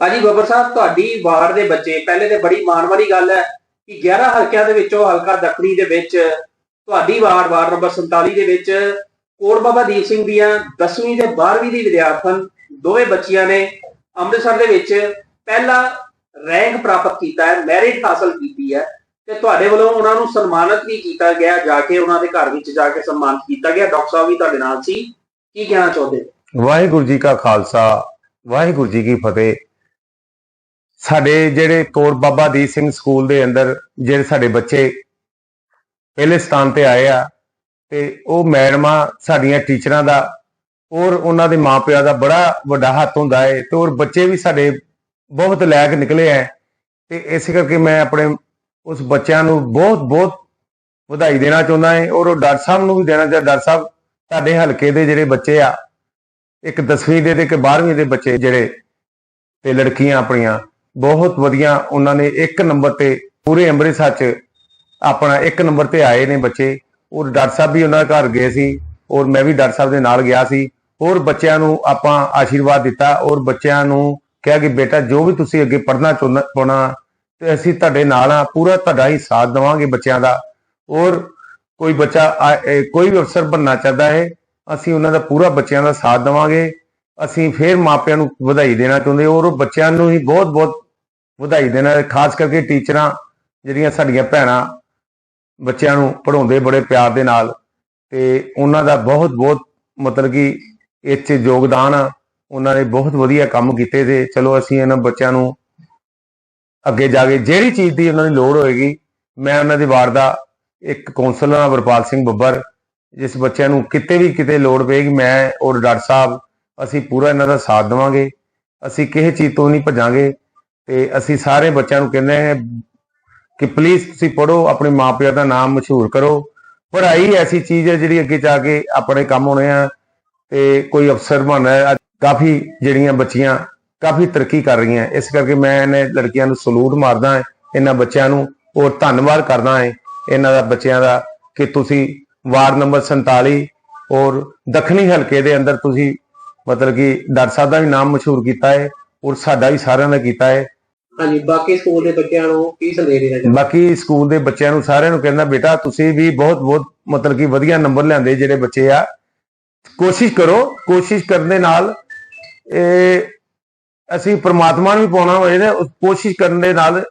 ਭਾਜੀ ਬੱਬਰ ਸਾਹਿਬ, ਤੁਹਾਡੀ ਵਾਰਡ ਦੇ ਬੱਚੇ, ਪਹਿਲੇ ਤੇ ਬੜੀ ਮਾਣ ਵਾਲੀ ਗੱਲ ਹੈ ਕਿ 11 ਹਲਕਿਆਂ ਦੇ ਵਿੱਚੋਂ ਹਲਕਾ ਦੱਖਣੀ ਦੇ ਵਿੱਚ ਤੁਹਾਡੀ ਵਾਰਡ ਵਾਰਡ ਨੰਬਰ 47 ਦੇ ਵਿੱਚ ਕੋਰ ਬਾਬਾ ਦੀਪ ਸਿੰਘ ਦੀਆਂ 10ਵੀਂ ਤੇ 12ਵੀਂ ਦੀ ਵਿਦਿਆਰਥਣ ਦੋਵੇਂ ਬੱਚੀਆਂ ਨੇ ਅੰਮ੍ਰਿਤਸਰ ਦੇ ਵਿੱਚ ਪਹਿਲਾ ਰੈਂਕ ਪ੍ਰਾਪਤ ਕੀਤਾ ਹੈ, ਮੈਰਿਟ ਹਾਸਲ ਕੀਤੀ ਹੈ ਤੇ ਤੁਹਾਡੇ ਵੱਲੋਂ ਉਹਨਾਂ ਨੂੰ ਸਨਮਾਨਿਤ ਵੀ ਕੀਤਾ ਗਿਆ, ਜਾ ਕੇ ਉਹਨਾਂ ਦੇ ਘਰ ਵਿੱਚ ਜਾ ਕੇ ਸਨਮਾਨਿਤ ਕੀਤਾ ਗਿਆ। ਡਾਕਟਰ ਸਾਹਿਬ ਵੀ ਤੁਹਾਡੇ ਨਾਲ ਸੀ। ਕੀ ਕਹਿਣਾ ਚਾਹੁੰਦੇ? ਵਾਹਿਗੁਰੂ ਜੀ ਕਾ ਖਾਲਸਾ, ਵਾਹਿਗੁਰੂ ਜੀ ਕੀ ਫਤਿਹ। ਸਾਡੇ ਜਿਹੜੇ ਕੋਟ ਬਾਬਾ ਦੀਪ ਸਿੰਘ ਸਕੂਲ ਦੇ ਅੰਦਰ ਜਿਹੜੇ ਸਾਡੇ ਬੱਚੇ ਪਹਿਲੇ ਸਥਾਨ ਤੇ ਆਏ ਆ ਤੇ ਉਹ ਮੈਡਮਾਂ ਸਾਡੀਆਂ ਟੀਚਰਾਂ ਦਾ ਔਰ ਉਹਨਾਂ ਦੇ ਮਾਪਿਆਂ ਦਾ ਬੜਾ ਵੱਡਾ ਹੱਥ ਹੁੰਦਾ ਹੈ ਤੇ ਔਰ ਬੱਚੇ ਵੀ ਸਾਡੇ ਬਹੁਤ ਲਾਇਕ ਨਿਕਲੇ ਆ ਤੇ ਇਸ ਕਰਕੇ ਮੈਂ ਆਪਣੇ ਉਸ ਬੱਚਿਆਂ ਨੂੰ ਬਹੁਤ ਬਹੁਤ ਵਧਾਈ ਦੇਣਾ ਚਾਹੁੰਦਾ ਹਾਂ ਔਰ ਉਹ ਡਾਕਟਰ ਸਾਹਿਬ ਨੂੰ ਵੀ ਦੇਣਾ ਚਾਹੁੰਦਾ ਡਾਕਟਰ ਸਾਹਿਬ ਤੁਹਾਡੇ ਹਲਕੇ ਦੇ ਜਿਹੜੇ ਬੱਚੇ ਆ, ਇੱਕ 10ਵੀਂ ਦੇ ਤੇ ਇੱਕ 12ਵੀਂ ਦੇ ਬੱਚੇ ਜਿਹੜੇ ਤੇ ਲੜਕੀਆਂ ਆਪਣੀਆਂ ਬਹੁਤ ਵਧੀਆ ਉਹਨਾਂ ਨੇ ਇੱਕ ਨੰਬਰ ਤੇ ਪੂਰੇ ਅੰਮ੍ਰਿਤਸਰ ਚ ਆਪਣਾ ਇੱਕ ਨੰਬਰ ਤੇ ਆਏ ਨੇ ਬੱਚੇ। ਔਰ ਡਾਕਟਰ ਸਾਹਿਬ ਵੀ ਉਹਨਾਂ ਦੇ ਘਰ ਗਏ ਸੀ। ਔਰ ਮੈਂ ਵੀ ਡਾਕਟਰ ਸਾਹਿਬ ਦੇ ਨਾਲ ਗਿਆ ਸੀ। ਔਰ ਬੱਚਿਆਂ ਨੂੰ ਆਪਾਂ ਆਸ਼ੀਰਵਾਦ ਦਿੱਤਾ। ਔਰ ਬੱਚਿਆਂ ਨੂੰ ਕਿਹਾ ਕਿ ਬੇਟਾ, ਜੋ ਵੀ ਤੁਸੀਂ ਅੱਗੇ ਪੜ੍ਹਨਾ ਚਾਹੁੰਦਾ ਪਾਉਣਾ, ਤੇ ਅਸੀਂ ਤੁਹਾਡੇ ਨਾਲ ਆ ਪੂਰਾ ਤੁਹਾਡਾ ਹੀ ਸਾਥ ਦੇਵਾਂਗੇ ਬੱਚਿਆਂ ਦਾ। ਔਰ ਕੋਈ ਬੱਚਾ ਕੋਈ ਵੀ ਅਫਸਰ ਬਣਨਾ ਚਾਹਦਾ ਹੈ, ਅਸੀਂ ਉਹਨਾਂ ਦਾ ਪੂਰਾ ਬੱਚਿਆਂ ਦਾ ਸਾਥ ਦੇਵਾਂਗੇ। ਅਸੀਂ ਫੇਰ ਮਾਪਿਆਂ ਨੂੰ ਵਧਾਈ ਦੇਣਾ ਚਾਹੁੰਦੇ ਔਰ ਬੱਚਿਆਂ ਨੂੰ ਹੀ ਬਹੁਤ ਬਹੁਤ ਵਧਾਈ ਦੇਣਾ ਖਾਸ ਕਰਕੇ ਟੀਚਰਾਂ ਜਿਹੜੀਆਂ ਸਾਡੀਆਂ ਭੈਣਾਂ ਬੱਚਿਆਂ ਨੂੰ ਪੜਾਉਂਦੇ ਬੜੇ ਪਿਆਰ ਦੇ ਨਾਲ ਤੇ ਉਹਨਾਂ ਦਾ ਬਹੁਤ ਬਹੁਤ ਮਤਲਬ ਕਿ ਇਹ 'ਚ ਯੋਗਦਾਨ ਆ। ਉਹਨਾਂ ਨੇ ਬਹੁਤ ਵਧੀਆ ਕੰਮ ਕੀਤੇ ਤੇ ਚਲੋ ਅਸੀਂ ਇਹਨਾਂ ਬੱਚਿਆਂ ਨੂੰ ਅੱਗੇ ਜਾ ਕੇ ਜਿਹੜੀ ਚੀਜ਼ ਦੀ ਉਹਨਾਂ ਦੀ ਲੋੜ ਹੋਏਗੀ, ਮੈਂ ਉਹਨਾਂ ਦੀ ਵਾਰ ਦਾ ਇੱਕ ਕੌਂਸਲਰ ਆ ਵਰਪਾਲ ਸਿੰਘ ਬੱਬਰ, ਜਿਸ ਬੱਚਿਆਂ ਨੂੰ ਕਿਤੇ ਵੀ ਕਿਤੇ ਲੋੜ ਪਏਗੀ ਮੈਂ ਔਰ ਡਾਕਟਰ ਸਾਹਿਬ ਅਸੀਂ ਪੂਰਾ ਇਹਨਾਂ ਦਾ ਸਾਥ ਦੇਵਾਂਗੇ, ਅਸੀਂ ਕਿਸੇ ਚੀਜ਼ ਤੋਂ ਨਹੀਂ ਭੱਜਾਂਗੇ। ਤੇ ਅਸੀਂ ਸਾਰੇ ਬੱਚਿਆਂ ਨੂੰ ਕਹਿੰਦੇ ਹਾਂ ਕਿ ਪਲੀਜ਼ ਤੁਸੀਂ ਪੜੋ ਆਪਣੇ ਮਾਪਿਆਂ ਦਾ ਨਾਮ ਮਸ਼ਹੂਰ ਕਰੋ। ਪੜ੍ਹਾਈ ਐਸੀ ਚੀਜ਼ ਹੈ ਜਿਹੜੀ ਅੱਗੇ ਜਾ ਕੇ ਆਪਣੇ ਕੰਮ ਹੋਣੇ ਆ ਤੇ ਕੋਈ ਅਫਸਰ ਬਣਨਾ ਹੈ। ਕਾਫੀ ਜਿਹੜੀਆਂ ਬੱਚੀਆਂ ਕਾਫੀ ਤਰੱਕੀ ਕਰ ਰਹੀਆਂ। ਇਸ ਕਰਕੇ ਮੈਂ ਇਹਨੇ ਲੜਕੀਆਂ ਨੂੰ ਸਲੂਟ ਮਾਰਦਾ ਹਾਂ, ਇਹਨਾਂ ਬੱਚਿਆਂ ਨੂੰ ਔਰ ਧੰਨਵਾਦ ਕਰਦਾ ਹਾਂ ਇਹਨਾਂ ਦਾ ਬੱਚਿਆਂ ਦਾ ਕਿ ਤੁਸੀਂ ਵਾਰਡ ਨੰਬਰ 47 ਔਰ ਦੱਖਣੀ ਹਲਕੇ ਦੇ ਅੰਦਰ ਤੁਸੀਂ ਮਤਲਬ ਕਿ ਡਾਕਟਰ ਸਾਹਿਬ ਦਾ ਵੀ ਨਾਮ ਮਸ਼ਹੂਰ ਕੀਤਾ ਹੈ ਔਰ ਸਾਡਾ ਵੀ ਸਾਰਿਆਂ ਦਾ ਕੀਤਾ ਹੈ। ਹਾਂਜੀ, ਬਾਕੀ ਸਕੂਲ ਦੇ ਬੱਚਿਆਂ ਨੂੰ ਕੀ ਸੰਦੇਸ਼ ਦੇਣਾ ਚਾਹੁੰਦੇ? ਬਾਕੀ ਸਕੂਲ ਦੇ ਬੱਚਿਆਂ ਨੂੰ ਸਾਰਿਆਂ ਨੂੰ ਕਹਿੰਦਾ, ਬੇਟਾ, ਤੁਸੀਂ ਵੀ ਬਹੁਤ ਬਹੁਤ ਮਤਲਬ ਕਿ ਵਧੀਆ ਨੰਬਰ ਲਿਆਂਦੇ ਜਿਹੜੇ ਬੱਚੇ ਆ। ਕੋਸ਼ਿਸ਼ ਕਰੋ, ਕੋਸ਼ਿਸ਼ ਕਰਨ ਦੇ ਨਾਲ, ਇਹ ਅਸੀਂ ਪ੍ਰਮਾਤਮਾ ਨੂੰ ਵੀ ਪਾਉਣਾ ਹੋਏ ਨੇ ਕੋਸ਼ਿਸ਼ ਕਰਨ ਦੇ ਨਾਲ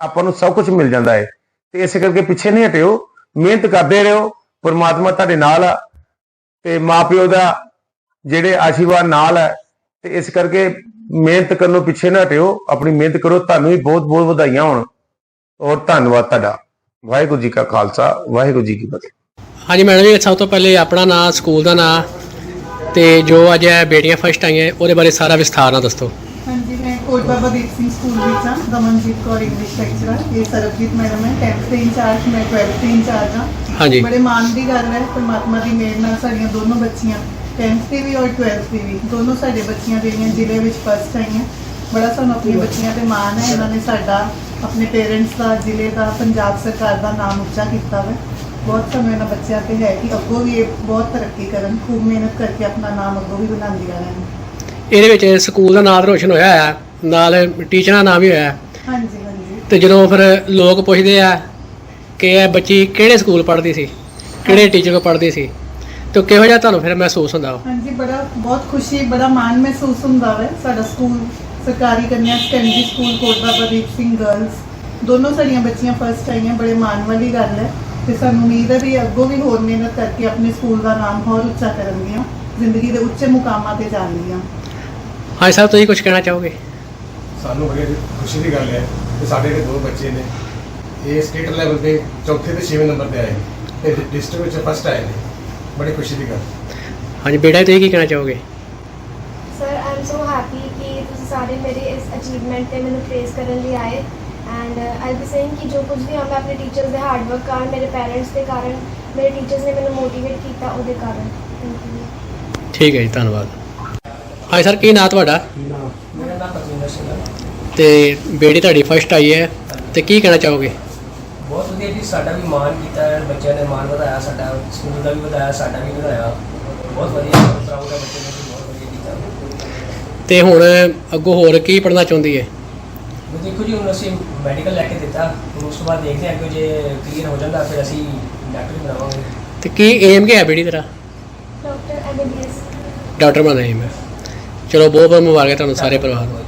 ਆਪਾਂ ਨੂੰ ਸਭ ਕੁਝ ਮਿਲ ਜਾਂਦਾ ਹੈ। ਤੇ ਇਸੇ ਕਰਕੇ ਪਿੱਛੇ ਨਹੀਂ ਹਟਿਓ, ਮਿਹਨਤ ਕਰਦੇ ਰਹੋ, ਪ੍ਰਮਾਤਮਾ ਤੁਹਾਡੇ ਨਾਲ ਆ ਤੇ ਮਾਪਿਓ ਦਾ ਜਿਹੜੇ ਆਸ਼ੀਰਵਾਦ ਨਾਲ ਹੈ ਤੇ ਇਸ ਕਰਕੇ ਮਿਹਨਤ ਕਰਨੋਂ ਪਿੱਛੇ ਨਾ ਹਟਿਓ ਆਪਣੀ ਮਿਹਨਤ ਕਰੋ ਤੁਹਾਨੂੰ ਵੀ ਬਹੁਤ ਬਹੁਤ ਵਧਾਈਆਂ ਹੋਣ। ਔਰ ਧੰਨਵਾਦ ਤੁਹਾਡਾ। ਵਾਹਿਗੁਰੂ ਜੀ ਕਾ ਖਾਲਸਾ ਵਾਹਿਗੁਰੂ ਜੀ ਕੀ ਫਤਿਹ। ਹਾਂਜੀ ਮੈਡਮ ਜੀ ਸਭ ਤੋਂ ਪਹਿਲੇ ਆਪਣਾ ਨਾਂ ਸਕੂਲ ਦਾ ਨਾਂ ਤੇ ਜੋ ਅੱਜ ਇਹ ਬੇਟੀਆਂ ਫਸਟ ਆਈਆਂ ਉਹਦੇ ਬਾਰੇ ਸਾਰਾ ਵਿਸਥਾਰ ਨਾਲ ਦੱਸੋ। ਹਾਂਜੀ ਮੈਂ ਕੋਟ ਬਾਬਾ ਦੀਪ ਸਿੰਘ ਸਕੂਲ ਵਿੱਚ ਹਾਂ ਦਮਨਜੀਤ ਕੌਰ ਇੰਗਲਿਸ਼ ਲੈਕਚਰਰ ਇਹ ਸਰਬਜੀਤ ਮੈਡਮ ਹੈ 10th ਦੇ ਇੰਚਾਰਜ ਮੈਂ 12th ਦੇ ਇੰਚਾਰਜ ਹਾਂ। ਹਾਂਜੀ। ਬੜੇ ਮਾਣ ਦੀ ਗੱਲ ਹੈ ਪਰਮਾਤਮਾ ਦੀ ਮਿਹਰ ਨਾਲ ਸਾਡੀਆਂ ਦੋਨੋਂ ਬੱਚੀਆਂ 10th ਦੀ ਵੀ ਔਰ 12th ਦੀ ਵੀ। ਦੋਨੋਂ ਸਾਡੇ ਬੱਚੀਆਂ ਜਿਹੜੀਆਂ ਜ਼ਿਲ੍ਹੇ ਵਿੱਚ ਫਸਟ ਆਈਆਂ। ਬੜਾ ਸਾਨੂੰ ਆਪਣੀਆਂ ਬੱਚੀਆਂ ਤੇ ਮਾਣ ਹੈ। ਇਹਨਾਂ ਨੇ ਸਾਡਾ ਆਪਣੇ ਪੇਰੈਂਟਸ ਦਾ ਜ਼ਿਲ੍ਹੇ ਦਾ ਪੰਜਾਬ ਸਰਕਾਰ ਦਾ ਨਾਮ ਉੱਚਾ ਕੀਤਾ ਹੈ ਬਹੁਤ ਸਾਨੂੰ ਇਹਨਾਂ ਬੱਚਿਆਂ ਤੇ ਹੈ ਕਿ ਅੱਗੋਂ ਵੀ ਇਹ ਬਹੁਤ ਤਰੱਕੀ ਕਰਨ। ਖੂਬ ਮਿਹਨਤ ਕਰਕੇ ਆਪਣਾ ਨਾਮ ਅੱਗੋਂ ਵੀ ਬਣਾਉਂਦੀਆਂ ਰਹਿਣ ਇਹਦੇ ਵਿੱਚ ਸਕੂਲ ਦਾ ਨਾਮ ਰੋਸ਼ਨ ਹੋਇਆ ਹੈ। ਨਾਲ ਟੀਚਰਾਂ ਦਾ ਨਾਮ ਵੀ ਹੋਇਆ ਹੈ। ਹਾਂਜੀ ਹਾਂਜੀ। ਤੇ ਜਦੋਂ ਫਿਰ ਲੋਕ ਪੁੱਛਦੇ ਆ ਕਿ ਇਹ ਬੱਚੀ ਕਿਹੜੇ ਸਕੂਲ ਪੜ੍ਹਦੀ ਸੀ? ਕਿਹੜੇ ਟੀਚਰ ਕੋਲ ਪੜ੍ਹਦੀ ਸੀ? ਤੇ ਕਿਹੋ ਜਿਹਾ ਤੁਹਾਨੂੰ ਫਿਰ ਮਹਿਸੂਸ ਹੁੰਦਾ ਵਾ? ਹਾਂਜੀ ਬੜਾ ਬਹੁਤ ਖੁਸ਼ੀ ਬੜਾ ਮਾਣ ਮਹਿਸੂਸ ਹੁੰਦਾ ਹੈ ਸਾਡਾ ਸਕੂਲ ਸਰਕਾਰੀ ਕੰਨਿਆ secondary school Kot Baba Deep Singh girls ਦੋਨੋਂ ਸਾਡੀਆਂ ਬੱਚੀਆਂ ਫਸਟ ਆਈਆਂ ਬੜੇ ਮਾਣ ਵਾਲੀ ਗੱਲ ਹੈ। ਤੇ ਸਾਨੂੰ ਉਮੀਦ ਹੈ ਵੀ ਅੱਗੋਂ ਵੀ ਹੋਰ ਮਿਹਨਤ ਕਰਕੇ ਆਪਣੇ ਸਕੂਲ ਦਾ ਨਾਮ ਹੋਰ ਉੱਚਾ ਕਰਨਗੀਆਂ ਜ਼ਿੰਦਗੀ ਦੇ ਉੱਚੇ ਮੁਕਾਮਾਂ ਤੇ ਜਾਣਗੀਆਂ। ਹਾਂਜੀ ਸਾਹਿਬ ਤੁਸੀਂ ਕੁਝ ਕਹਿਣਾ ਚਾਹੋਗੇ? ਸਾਨੂੰ ਬੜੀ ਖੁਸ਼ੀ ਦੀ ਗੱਲ ਹੈ ਕਿ ਸਾਡੇ ਜਿਹੜੇ ਦੋ ਬੱਚੇ ਨੇ ਇਹ ਸਟੇਟ ਲੈਵਲ ਤੇ ਚੌਥੇ ਤੇ ਛੇਵੇਂ ਨੰਬਰ ਤੇ ਆਏ ਨੇ ਤੇ ਡਿਸਟ੍ਰਿਕਟ ਵਿੱਚ ਫਸਟ ਆਏ ਨੇ। ਬੜੀ ਖੁਸ਼ੀ ਦੀ ਗੱਲ। ਹਾਂਜੀ ਬੇਟਾ ਤੁਸੀਂ ਕੀ ਕਹਿਣਾ ਚਾਹੋਗੇ? Sir I am so happy ਕਿ ਤੁਸੀਂ ਸਾਰੇ ਮੇਰੇ ਇਸ ਅਚੀਵਮੈਂਟ ਤੇ ਮੈਨੂੰ ਪ੍ਰੇਜ਼ ਕਰਨ ਲਈ ਆਏ। ਐਂਡ ਆਈ ਬੀ ਸੇਇੰਗ ਕਿ ਜੋ ਕੁਝ ਵੀ ਆ ਮੈਂ ਆਪਣੇ ਟੀਚਰਸ ਦੇ ਹਾਰਡ ਵਰਕ ਕਾਰਨ ਮੇਰੇ ਪੈਰੈਂਟਸ ਦੇ ਕਾਰਨ ਮੇਰੇ ਟੀਚਰਸ ਨੇ ਮੈਨੂੰ ਮੋਟੀਵੇਟ ਕੀਤਾ ਉਹਦੇ ਕਾਰਨ। ਥੈਂਕ ਯੂ ਠੀਕ ਹੈ ਜੀ ਧੰਨਵਾਦ। ਹਾਂਜੀ ਸਰ ਕੀ ਨਾਂ ਤੁਹਾਡਾ? ਮੇਰਾ ਨਾਮ ਪਰਵਿੰਦਰ ਸਿੰਘ ਹੈ। ਤੇ ਬੇਟੀ ਤੁਹਾਡੀ ਫਸਟ ਆਈ ਹੈ। ਤੇ ਕੀ ਕਹਿਣਾ ਚਾਹੋਗੇ? ਵਧੀਆ ਜੀ ਸਾਡਾ ਵੀ ਮਾਣ ਕੀਤਾ ਹੈ ਬੱਚਿਆਂ ਨੇ ਮਾਣ ਵਧਾਇਆ ਸਾਡਾ ਸਕੂਲ ਦਾ ਵੀ ਵਧਾਇਆ ਸਾਡਾ ਵੀ ਵਧਾਇਆ। ਬਹੁਤ ਵਧੀਆ ਪ੍ਰਾਊਡ ਹੈ ਬੱਚੇ ਨੇ ਵੀ ਬਹੁਤ ਵਧੀਆ ਕੀਤਾ। ਤੇ ਹੁਣ ਅੱਗੋਂ ਹੋਰ ਕੀ ਪੜ੍ਹਨਾ ਚਾਹੁੰਦੀ ਹੈ? ਵੀ ਦੇਖੋ ਜੀ ਹੁਣ ਅਸੀਂ ਮੈਡੀਕਲ ਲੈ ਕੇ ਦਿੱਤਾ। ਹੁਣ ਉਸ ਤੋਂ ਬਾਅਦ ਦੇਖਦੇ ਹਾਂ ਕਿ ਜੇ ਕਲੀਅਰ ਹੋ ਜਾਂਦਾ ਫਿਰ ਅਸੀਂ ਡਾਕਟਰ ਹੀ ਬਣਾਵਾਂਗੇ ਤੇ ਕੀ ਏਮ ਕੀ ਹੈ ਬੇਟੀ ਤੇਰਾ? Doctor M B B S doctor ਬਣਨਾ ਏਮ ਹੈ। ਚਲੋ ਬਹੁਤ ਬਹੁਤ ਮੁਬਾਰਕ ਹੈ ਤੁਹਾਨੂੰ ਸਾਰੇ ਪਰਿਵਾਰ ਨੂੰ।